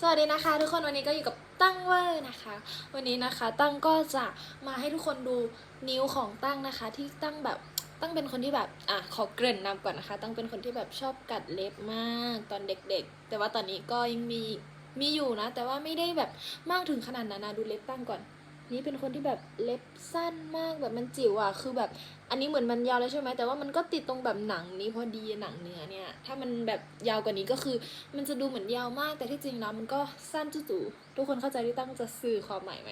สวัสดีนะคะ ทุกคนวันนี้ก็อยู่กับตั้งเวอร์นะคะ วันนี้นะคะตั้งก็จะมาให้ทุกคนดูนิ้วของตั้งนะคะ ที่ตั้งแบบตั้งเป็นคนที่แบบอะขอเกริ่นนำก่อนนะคะ ตั้งเป็นคนที่แบบชอบกัดเล็บมากตอนเด็กๆ แต่ว่าตอนนี้ก็ยังมีมีอยู่นะ แต่ว่าไม่ได้แบบมากถึงขนาดนั้นนะดูเล็บตั้งก่อน นี่เป็นคนที่แบบเล็บสั้นมากแบบมันจิ๋วอะ คือแบบอันนี้เหมือนมันยาวเลยใช่ไหมแต่ว่ามันก็ติดตรงแบบหนังนี้พอดีหนังเนื้อเนี่ย ถ้ามันแบบยาวกว่านี้ก็คือ มันจะดูเหมือนยาวมาก แต่ที่จริงแล้วมันก็สั้นจู่ๆทุกคนเข้าใจที่ตั้งจะสื่อความหมายไหม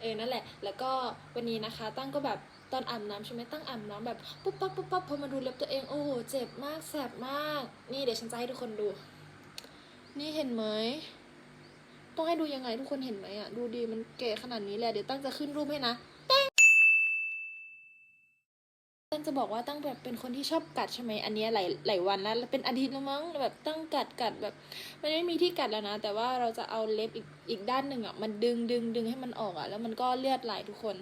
เออนั่นแหละ แล้วก็วันนี้นะคะ ตั้งก็แบบตอนอาบน้ำใช่ไหมตั้งอาบน้ำแบบปุ๊บปั๊บปุ๊บปั๊บพอมาดูเล็บตัวเองโอ้โหเจ็บมากแสบมาก นี่เดี๋ยวฉันจะให้ทุกคนดู นี่เห็นไหม ต้องให้ดูยังไงทุกคนเห็นไหมอะ ดูดีมันเก๋ขนาดนี้แหละ เดี๋ยวตั้งจะขึ้นรูปให้นะตั้งจะบอกว่าตั้งแบบเป็นคนที่ชอบกัดใช่ไหมอันนี้หลายหลายวันแล้วเป็นอาทิตย์แล้วมั้งแบบตั้งกัดกัดแบบมันไม่มีที่กัดแล้วนะ แต่ว่าเราจะเอาเล็บอีกอีกด้านหนึ่งอะมันดึงดึงดึงให้มันออกอะแล้วมันก็เลือดไหลทุกคน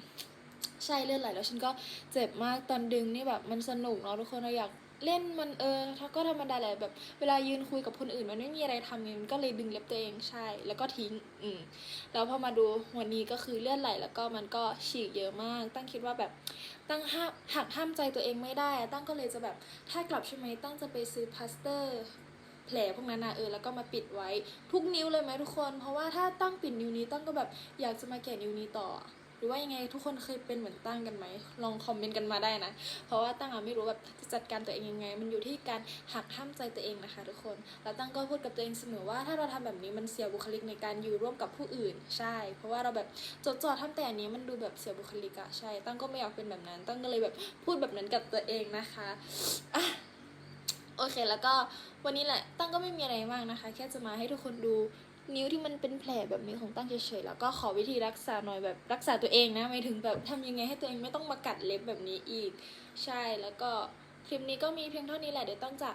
ใช่เลือดไหลแล้วฉันก็เจ็บมากตอนดึงนี่แบบมันสนุกเนาะทุกคนเราอยาก เล่นมันเออถ้าก็ธรรมดาแหละแบบ เวลายืนคุยกับคนอื่นมันไม่มีอะไรทำไงมันก็เลยดึงเล็บตัวเองใช่ แล้วก็ทิ้ง อืมแล้วพอมาดูวันนี้ก็คือเลือดไหลแล้วก็มันก็ฉีกเยอะมาก ตั้งคิดว่าแบบตั้งห้ามหักห้ามใจตัวเองไม่ได้ ตั้งก็เลยจะแบบถ้ากลับใช่ไหมตั้งจะไปซื้อพลาสเตอร์แผลพวกนั้นนะเออแล้วก็มาปิดไว้ ทุกนิ้วเลยไหมทุกคน เพราะว่าถ้าตั้งปิดนิ้วนี้ตั้งก็แบบอยากจะมาแกะนิ้วนี้ต่อ รือว่ายังไงทุกคนเคยเป็นเหมือนตั้งกันไหมลองคอมเมนต์กันมาได้นะ เพราะว่าตั้งอะไม่รู้แบบจะจัดการตัวเองยังไง มันอยู่ที่การหักห้ามใจตัวเองนะคะ ทุกคนแล้วตั้งก็พูดกับตัวเองเสมอว่าถ้าเราทำแบบนี้มันเสียบุคลิกในการอยู่ร่วมกับผู้อื่นใช่ เพราะว่าเราแบบจดจ่อทำแต่อันนี้มันดูแบบเสียบุคลิกอะใช่ ตั้งก็ไม่อยากเป็นแบบนั้น ตั้งก็เลยแบบพูดแบบนั้นกับตัวเองนะคะอะโอเคแล้วก็วันนี้แหละตั้งก็ไม่มีอะไรมากนะคะ แค่จะมาให้ทุกคนดู นิ้วที่มันเป็นแผลแบบนี้ของตั้งเฉยๆแล้วก็ขอวิธีรักษาหน่อยแบบรักษาตัวเองนะไม่ถึงแบบทำยังไงให้ตัวเองไม่ต้องมากัดเล็บแบบนี้อีก ใช่แล้วก็คลิปนี้ก็มีเพียงเท่านี้แหละเดี๋ยวตั้งจะ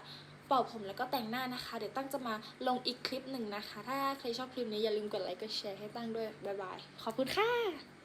เป่าผมแล้วก็แต่งหน้านะคะ เดี๋ยวตั้งจะมาลงอีกคลิปหนึ่งนะคะ ถ้าใครชอบคลิปนี้อย่าลืมกดไลค์กดแชร์ให้ตั้งด้วยบ๊ายบายขอบคุณค่ะ